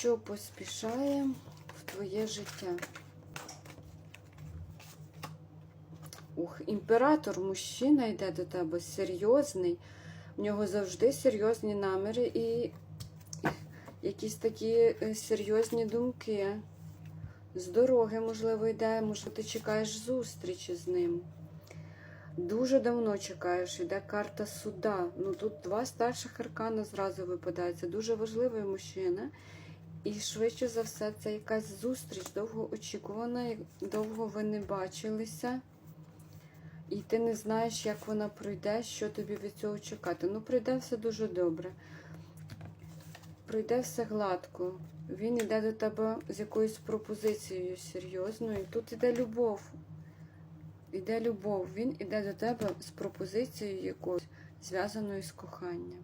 що поспішає в твоє життя? Ух, імператор, мужчина йде до тебе серйозний. В нього завжди серйозні наміри і якісь такі е, серйозні думки. З дороги, можливо, йде, можливо, ти чекаєш зустрічі з ним. Дуже давно чекаєш, йде карта суда. Ну тут два старших аркана зразу випадають. Це дуже важливий мужчина. І швидше за все, це якась зустріч довго очікувана, довго ви не бачилися. І ти не знаєш, як вона пройде, що тобі від цього чекати. Ну, пройде все дуже добре. Пройде все гладко. Він йде до тебе з якоюсь пропозицією серйозною. Тут іде любов. Іде любов. Він іде до тебе з пропозицією якоюсь, зв'язаною з коханням.